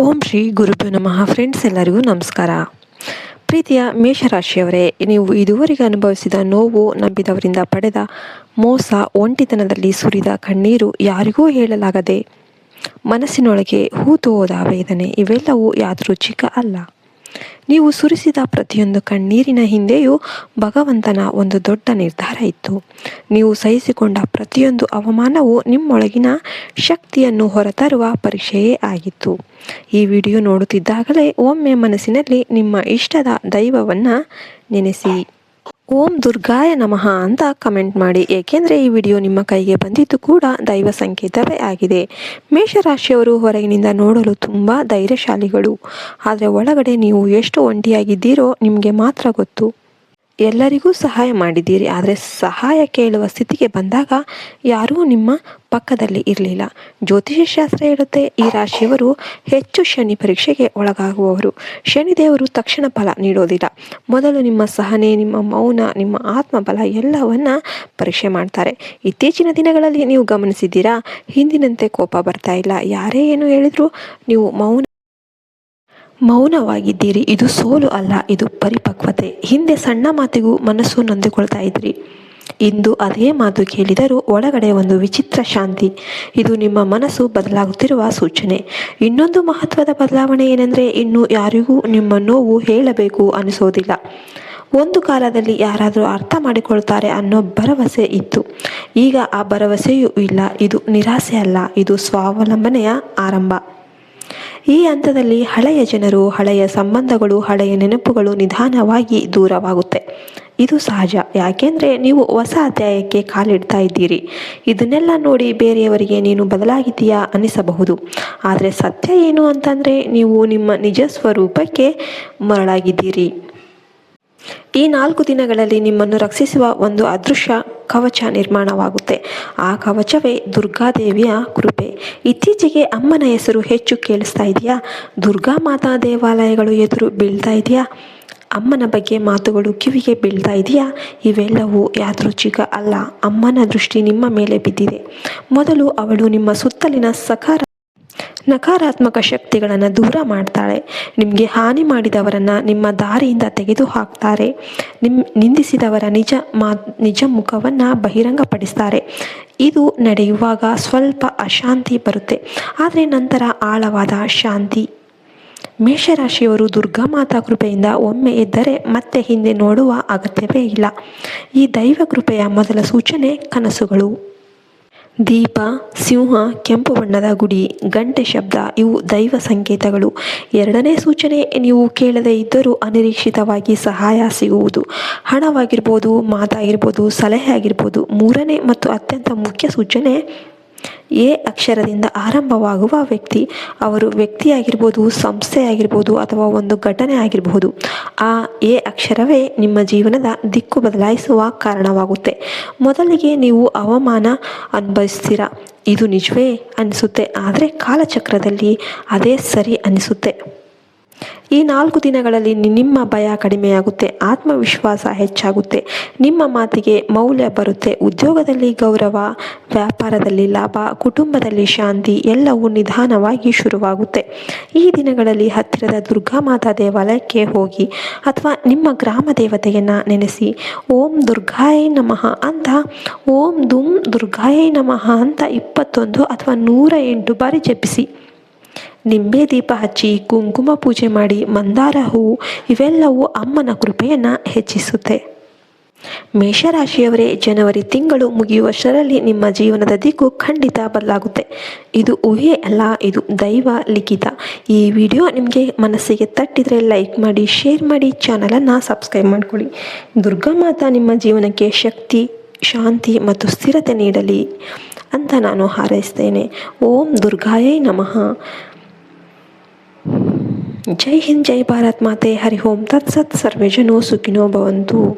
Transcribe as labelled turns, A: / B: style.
A: ಓಂ ಶ್ರೀ ಗುರುಭ್ಯೋ ನಮಃ. ಫ್ರೆಂಡ್ಸ್ ಎಲ್ಲರಿಗೂ ನಮಸ್ಕಾರ. ಪ್ರೀತಿಯ ಮೇಷರಾಶಿಯವರೇ, ನೀವು ಇದುವರೆಗೆ ಅನುಭವಿಸಿದ ನೋವು, ನಂಬಿದವರಿಂದ ಪಡೆದ ಮೋಸ, ಒಂಟಿತನದಲ್ಲಿ ಸುರಿದ ಕಣ್ಣೀರು ಯಾರಿಗೂ ಹೇಳಲಾಗದೆ ಮನಸ್ಸಿನೊಳಗೆ ಹೂತು ಹೋದ ವೇದನೆ ಇವೆಲ್ಲವೂ ಯಾದೃಚ್ಛಿಕ ಅಲ್ಲ. ನೀವು ಸುರಿಸಿದ ಪ್ರತಿಯೊಂದು ಕಣ್ಣೀರಿನ ಹಿಂದೆಯೂ ಭಗವಂತನ ಒಂದು ದೊಡ್ಡ ನಿರ್ಧಾರ ಇತ್ತು. ನೀವು ಸಹಿಸಿಕೊಂಡ ಪ್ರತಿಯೊಂದು ಅವಮಾನವು ನಿಮ್ಮೊಳಗಿನ ಶಕ್ತಿಯನ್ನು ಹೊರತರುವ ಪರೀಕ್ಷೆಯೇ ಆಗಿತ್ತು. ಈ ವಿಡಿಯೋ ನೋಡುತ್ತಿದ್ದಾಗಲೇ ಒಮ್ಮೆ ಮನಸ್ಸಿನಲ್ಲಿ ನಿಮ್ಮ ಇಷ್ಟದ ದೈವವನ್ನು ನೆನೆಸಿ. ಓಂ ದುರ್ಗಾಯ ನಮಃ ಅಂತ ಕಮೆಂಟ್ ಮಾಡಿ. ಏಕೆಂದರೆ ಈ ವಿಡಿಯೋ ನಿಮ್ಮ ಕೈಗೆ ಬಂದಿದ್ದು ಕೂಡ ದೈವ ಸಂಕೇತವೇ ಆಗಿದೆ. ಮೇಷರಾಶಿಯವರು ಹೊರಗಿನಿಂದ ನೋಡಲು ತುಂಬ ಧೈರ್ಯಶಾಲಿಗಳು. ಆದರೆ ಒಳಗಡೆ ನೀವು ಎಷ್ಟು ಒಂಟಿಯಾಗಿದ್ದೀರೋ ನಿಮಗೆ ಮಾತ್ರ ಗೊತ್ತು. ಎಲ್ಲರಿಗೂ ಸಹಾಯ ಮಾಡಿದ್ದೀರಿ. ಆದರೆ ಸಹಾಯ ಕೇಳುವ ಸ್ಥಿತಿಗೆ ಬಂದಾಗ ಯಾರೂ ನಿಮ್ಮ ಪಕ್ಕದಲ್ಲಿ ಇರಲಿಲ್ಲ. ಜ್ಯೋತಿಷ್ಯ ಶಾಸ್ತ್ರ ಹೇಳುತ್ತೆ, ಈ ರಾಶಿಯವರು ಹೆಚ್ಚು ಶನಿ ಪರೀಕ್ಷೆಗೆ ಒಳಗಾಗುವವರು. ಶನಿದೇವರು ತಕ್ಷಣ ಫಲ ನೀಡೋದಿಲ್ಲ. ಮೊದಲು ನಿಮ್ಮ ಸಹನೆ, ನಿಮ್ಮ ಮೌನ, ನಿಮ್ಮ ಆತ್ಮಬಲ ಎಲ್ಲವನ್ನ ಪರೀಕ್ಷೆ ಮಾಡ್ತಾರೆ. ಇತ್ತೀಚಿನ ದಿನಗಳಲ್ಲಿ ನೀವು ಗಮನಿಸಿದ್ದೀರಾ? ಹಿಂದಿನಂತೆ ಕೋಪ ಬರ್ತಾ ಇಲ್ಲ. ಯಾರೇ ಏನು ಹೇಳಿದ್ರು ನೀವು ಮೌನ ಮೌನವಾಗಿದ್ದೀರಿ. ಇದು ಸೋಲು ಅಲ್ಲ, ಇದು ಪರಿಪಕ್ವತೆ. ಹಿಂದೆ ಸಣ್ಣ ಮಾತಿಗೂ ಮನಸ್ಸು ನೊಂದುಕೊಳ್ತಾ ಇದ್ರಿ. ಇಂದು ಅದೇ ಮಾತು ಕೇಳಿದರೂ ಒಳಗಡೆ ಒಂದು ವಿಚಿತ್ರ ಶಾಂತಿ. ಇದು ನಿಮ್ಮ ಮನಸ್ಸು ಬದಲಾಗುತ್ತಿರುವ ಸೂಚನೆ. ಇನ್ನೊಂದು ಮಹತ್ವದ ಬದಲಾವಣೆ ಏನೆಂದರೆ, ಇನ್ನು ಯಾರಿಗೂ ನಿಮ್ಮ ನೋವು ಹೇಳಬೇಕು ಅನಿಸೋದಿಲ್ಲ. ಒಂದು ಕಾಲದಲ್ಲಿ ಯಾರಾದರೂ ಅರ್ಥ ಮಾಡಿಕೊಳ್ತಾರೆ ಅನ್ನೋ ಭರವಸೆ ಇತ್ತು. ಈಗ ಆ ಭರವಸೆಯೂ ಇಲ್ಲ. ಇದು ನಿರಾಸೆ ಅಲ್ಲ. ಇದು ಸ್ವಾವಲಂಬನೆಯ ಆರಂಭ. ಈ ಹಂತದಲ್ಲಿ ಹಳೆಯ ಜನರು, ಹಳೆಯ ಸಂಬಂಧಗಳು, ಹಳೆಯ ನೆನಪುಗಳು ನಿಧಾನವಾಗಿ ದೂರವಾಗುತ್ತೆ. ಇದು ಸಹಜ. ಯಾಕೆಂದರೆ ನೀವು ಹೊಸ ಅಧ್ಯಾಯಕ್ಕೆ ಕಾಲಿಡ್ತಾ ಇದ್ದೀರಿ. ಇದನ್ನೆಲ್ಲ ನೋಡಿ ಬೇರೆಯವರಿಗೆ ನೀನು ಬದಲಾಗಿದ್ದೀಯಾ ಅನಿಸಬಹುದು. ಆದರೆ ಸತ್ಯ ಏನು ಅಂತಂದರೆ ನೀವು ನಿಮ್ಮ ನಿಜ ಸ್ವರೂಪಕ್ಕೆ ಮರಳಾಗಿದ್ದೀರಿ. ಈ ನಾಲ್ಕು ದಿನಗಳಲ್ಲಿ ನಿಮ್ಮನ್ನು ರಕ್ಷಿಸುವ ಒಂದು ಅದೃಶ್ಯ ಕವಚ ನಿರ್ಮಾಣವಾಗುತ್ತೆ. ಆ ಕವಚವೇ ದುರ್ಗಾದೇವಿಯ ಕೃಪೆ. ಇತ್ತೀಚೆಗೆ ಅಮ್ಮನ ಹೆಸರು ಹೆಚ್ಚು ಕೇಳಿಸ್ತಾ ಇದೆಯಾ? ದುರ್ಗಾ ಮಾತಾ ದೇವಾಲಯಗಳು ಎದುರು ಬೀಳ್ತಾ ಇದೆಯಾ? ಅಮ್ಮನ ಬಗ್ಗೆ ಮಾತುಗಳು ಕಿವಿಗೆ ಬೀಳ್ತಾ ಇದೆಯಾ? ಇವೆಲ್ಲವೂ ಯಾದೃಚ್ಛಿಕ ಅಲ್ಲ. ಅಮ್ಮನ ದೃಷ್ಟಿ ನಿಮ್ಮ ಮೇಲೆ ಬಿದ್ದಿದೆ. ಮೊದಲು ಅವಳು ನಿಮ್ಮ ಸುತ್ತಲಿನ ಸಕಾರ ನಕಾರಾತ್ಮಕ ಶಕ್ತಿಗಳನ್ನು ದೂರ ಮಾಡ್ತಾಳೆ. ನಿಮಗೆ ಹಾನಿ ಮಾಡಿದವರನ್ನು ನಿಮ್ಮ ದಾರಿಯಿಂದ ತೆಗೆದು ಹಾಕ್ತಾರೆ ನಿಮ್, ನಿಂದಿಸಿದವರ ನಿಜ ಮಾ, ನಿಜ ಮುಖವನ್ನು ಬಹಿರಂಗಪಡಿಸ್ತಾರೆ. ಇದು ನಡೆಯುವಾಗ ಸ್ವಲ್ಪ ಅಶಾಂತಿ ಬರುತ್ತೆ. ಆದರೆ ನಂತರ ಆಳವಾದ ಶಾಂತಿ. ಮೇಷರಾಶಿಯವರು ದುರ್ಗಾ ಮಾತಾ ಕೃಪೆಯಿಂದ ಒಮ್ಮೆ ಎದ್ದರೆ ಮತ್ತೆ ಹಿಂದೆ ನೋಡುವ ಅಗತ್ಯವೇ ಇಲ್ಲ. ಈ ದೈವ ಕೃಪೆಯ ಮೊದಲ ಸೂಚನೆ ಕನಸುಗಳು. ದೀಪ, ಸಿಂಹ, ಕೆಂಪು ಬಣ್ಣದ ಗುಡಿ, ಗಂಟೆ ಶಬ್ದ, ಇವು ದೈವ ಸಂಕೇತಗಳು. ಎರಡನೇ ಸೂಚನೆ ನೀವು ಕೇಳದೇ ಇದ್ದರೂ ಅನಿರೀಕ್ಷಿತವಾಗಿ ಸಹಾಯ ಸಿಗುವುದು. ಹಣವಾಗಿರ್ಬೋದು, ಮಾತಾಗಿರ್ಬೋದು ಸಲಹೆ ಆಗಿರ್ಬೋದು ಮೂರನೇ ಮತ್ತು ಅತ್ಯಂತ ಮುಖ್ಯ ಸೂಚನೆ ಎ ಅಕ್ಷರದಿಂದ ಆರಂಭವಾಗುವ ವ್ಯಕ್ತಿ, ಅವರು ವ್ಯಕ್ತಿಯಾಗಿರ್ಬೋದು ಸಂಸ್ಥೆ ಆಗಿರ್ಬೋದು ಅಥವಾ ಒಂದು ಘಟನೆ ಆಗಿರಬಹುದು ಆ ಎ ಅಕ್ಷರವೇ ನಿಮ್ಮ ಜೀವನದ ದಿಕ್ಕು ಬದಲಾಯಿಸುವ ಕಾರಣವಾಗುತ್ತೆ. ಮೊದಲಿಗೆ ನೀವು ಅವಮಾನ ಅನುಭವಿಸ್ತೀರಾ. ಇದು ನಿಜವೇ ಅನಿಸುತ್ತೆ, ಆದರೆ ಕಾಲಚಕ್ರದಲ್ಲಿ ಅದೇ ಸರಿ ಅನಿಸುತ್ತೆ. ಈ ನಾಲ್ಕು ದಿನಗಳಲ್ಲಿ ನಿಮ್ಮ ಭಯ ಕಡಿಮೆಯಾಗುತ್ತೆ, ಆತ್ಮವಿಶ್ವಾಸ ಹೆಚ್ಚಾಗುತ್ತೆ, ನಿಮ್ಮ ಮಾತಿಗೆ ಮೌಲ್ಯ ಬರುತ್ತೆ, ಉದ್ಯೋಗದಲ್ಲಿ ಗೌರವ, ವ್ಯಾಪಾರದಲ್ಲಿ ಲಾಭ, ಕುಟುಂಬದಲ್ಲಿ ಶಾಂತಿ ಎಲ್ಲವೂ ನಿಧಾನವಾಗಿ ಶುರುವಾಗುತ್ತೆ. ಈ ದಿನಗಳಲ್ಲಿ ಹತ್ತಿರದ ದುರ್ಗಾ ಮಾತಾ ದೇವಾಲಯಕ್ಕೆ ಹೋಗಿ ಅಥವಾ ನಿಮ್ಮ ಗ್ರಾಮ ದೇವತೆಯನ್ನು ನೆನೆಸಿ, ಓಂ ದುರ್ಗಾಯ ನಮಃ ಅಂತ, ಓಂ ದುಂ ದುರ್ಗಾಯ ನಮಃ ಅಂತ ಇಪ್ಪತ್ತೊಂದು ಅಥವಾ ನೂರ ಎಂಟು ಬಾರಿ ಜಪಿಸಿ. ನಿಂಬೆ ದೀಪ ಹಚ್ಚಿ ಕುಂಕುಮ ಪೂಜೆ ಮಾಡಿ ಮಂದಾರ ಹೂವು ಇವೆಲ್ಲವೂ ಅಮ್ಮನ ಕೃಪೆಯನ್ನು ಹೆಚ್ಚಿಸುತ್ತೆ. ಮೇಷರಾಶಿಯವರೇ, ಜನವರಿ ತಿಂಗಳು ಮುಗಿಯುವಷ್ಟರಲ್ಲಿ ನಿಮ್ಮ ಜೀವನದ ದಿಕ್ಕು ಖಂಡಿತ ಬದಲಾಗುತ್ತೆ. ಇದು ಊಹೆ ಅಲ್ಲ, ಇದು ದೈವ ಲಿಖಿತ. ಈ ವಿಡಿಯೋ ನಿಮಗೆ ಮನಸ್ಸಿಗೆ ತಟ್ಟಿದರೆ ಲೈಕ್ ಮಾಡಿ, ಶೇರ್ ಮಾಡಿ, ಚಾನಲನ್ನು ಸಬ್ಸ್ಕ್ರೈಬ್ ಮಾಡ್ಕೊಳ್ಳಿ. ದುರ್ಗಾ ಮಾತಾ ನಿಮ್ಮ ಜೀವನಕ್ಕೆ ಶಕ್ತಿ, ಶಾಂತಿ ಮತ್ತು ಸ್ಥಿರತೆ ನೀಡಲಿ ಅಂತ ನಾನು ಹಾರೈಸ್ತೇನೆ. ಓಂ ದುರ್ಗಾಯೈ ನಮಃ. જય હિન્દ જય ભારત માતે. હરિ ઓમ. તત્સત સર્વેજનો સુખીનો ભવંતુ.